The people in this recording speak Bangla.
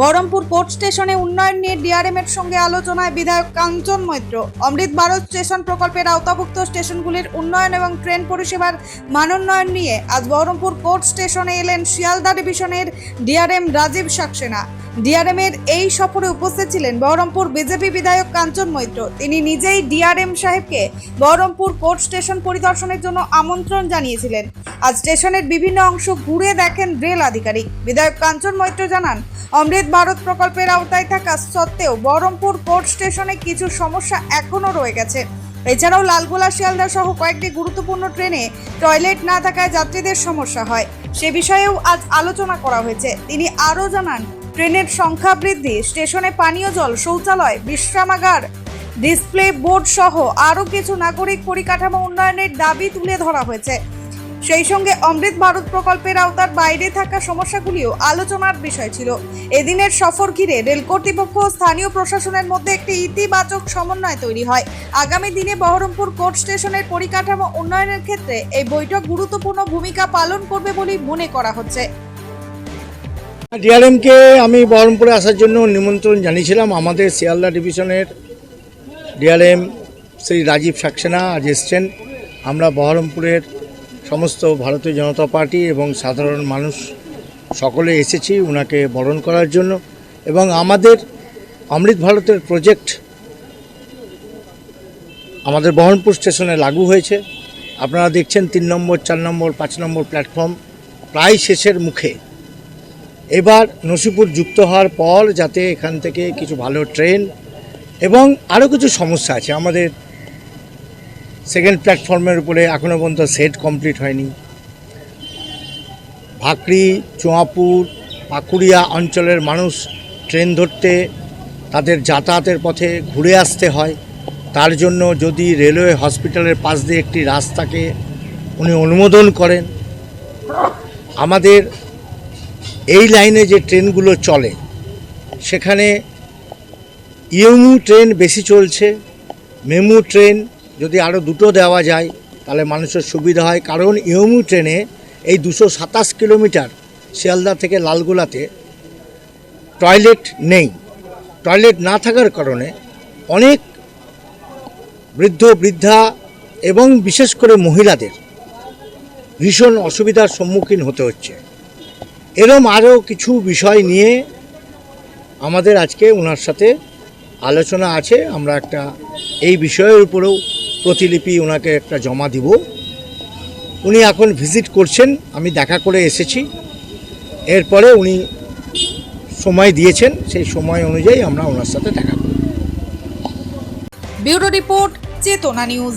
বহরমপুর পোর্ট স্টেশনে উন্নয়ন নিয়ে ডিআরএমের সঙ্গে আলোচনায় বিধায়ক কাঞ্চন মৈত্র। অমৃত ভারত স্টেশন প্রকল্পের আওতাভুক্ত স্টেশনগুলির উন্নয়ন এবং ট্রেন পরিষেবার মানোন্নয়ন নিয়ে আজ বহরমপুর পোর্ট স্টেশনে এলেন শিয়ালদা ডিভিশনের ডিআরএম রাজীব সাক্সেনা। ডিআরএম এর এই সফরে উপস্থিত ছিলেন বহরমপুর বিজেপি বিধায়ক কাঞ্চন মৈত্র। তিনি নিজেই ডিআরএম সাহেবকে বহরমপুর কোর্ট স্টেশন পরিদর্শনের জন্য আমন্ত্রণ জানিয়েছিলেন। আজ স্টেশনের বিভিন্ন অংশ ঘুরে দেখেন রেল আধিকারিক। বিধায়ক কাঞ্চন মৈত্র জানান, অমৃত ভারত প্রকল্পের আওতায় থাকা সত্ত্বেও বহরমপুর কোর্ট স্টেশনে কিছু সমস্যা এখনও রয়ে গেছে। এছাড়াও লালগোলা, শিয়ালদা সহ কয়েকটি গুরুত্বপূর্ণ ট্রেনে টয়লেট না থাকায় যাত্রীদের সমস্যা হয়। সে বিষয়েও আজ আলোচনা করা হয়েছে। তিনি আরও জানান ট্রেনের সংখ্যা বৃদ্ধি, স্টেশনে পানীয় জল, শৌচালয়, বিশ্রামাগার, ডিসপ্লে বোর্ড সহ আরও কিছু নাগরিক পরিকাঠামো উন্নয়নের দাবি তুলে ধরা হয়েছে। সেই সঙ্গে অমৃত ভারত প্রকল্পের আওতার বাইরে থাকা সমস্যাগুলিও আলোচনার বিষয় ছিল। এদিনের সফর ঘিরে রেল কর্তৃপক্ষ স্থানীয় প্রশাসনের মধ্যে একটি ইতিবাচক সমন্বয় তৈরি হয়। আগামী দিনে বহরমপুর কোর্ট স্টেশনের পরিকাঠামো উন্নয়নের ক্ষেত্রে এই বৈঠক গুরুত্বপূর্ণ ভূমিকা পালন করবে বলেই মনে করা হচ্ছে। ডিআরএমকে আমি বহরমপুরে আসার জন্য নিমন্ত্রণ জানিয়েছিলাম। আমাদের শিয়ালদা ডিভিশনের ডিআরএম শ্রী রাজীব সাক্সেনা আজ এসছেন। আমরা বহরমপুরের সমস্ত ভারতীয় জনতা পার্টি এবং সাধারণ মানুষ সকলে এসেছি ওনাকে বরণ করার জন্য এবং আমাদের অমৃত ভারতের প্রজেক্ট আমাদের বহরমপুর স্টেশনে লাগু হয়েছে। আপনারা দেখছেন তিন নম্বর, চার নম্বর, পাঁচ নম্বর প্ল্যাটফর্ম প্রায় শেষের মুখে। এবার নসিপুর যুক্ত হওয়ার পর যাতে এখান থেকে কিছু ভালো ট্রেন এবং আরও কিছু সমস্যা আছে। আমাদের সেকেন্ড প্ল্যাটফর্মের উপরে এখনও পর্যন্ত সেট কমপ্লিট হয়নি। ভাকরি, চুয়াপুর, পাকুড়িয়া অঞ্চলের মানুষ ট্রেন ধরতে তাদের যাতায়াতের পথে ঘুরে আসতে হয়। তার জন্য যদি রেলওয়ে হসপিটালের পাশ দিয়ে একটি রাস্তাকে উনি অনুমোদন করেন, আমাদের এই লাইনে যে ট্রেনগুলো চলে, সেখানে ইউমু ট্রেন বেশি চলছে, মেমু ট্রেন যদি আরও দুটো দেওয়া যায়, তাহলে মানুষের সুবিধা হয়। কারণ ইউমু ট্রেনে এই দুশো সাতাশ কিলোমিটার শিয়ালদা থেকে লালগোলাতে টয়লেট নেই। টয়লেট না থাকার কারণে অনেক বৃদ্ধ, বৃদ্ধা এবং বিশেষ করে মহিলাদের ভীষণ অসুবিধার সম্মুখীন হতে হচ্ছে। এরম আরও কিছু বিষয় নিয়ে আমাদের আজকে ওনার সাথে আলোচনা আছে। আমরা একটা এই বিষয়ের উপরেও প্রতিলিপি ওনাকে একটা জমা দিব। উনি এখন ভিজিট করছেন, আমি দেখা করে এসেছি। এরপরে উনি সময় দিয়েছেন, সেই সময় অনুযায়ী আমরা ওনার সাথে দেখা করব। Bureau report, Chetna news.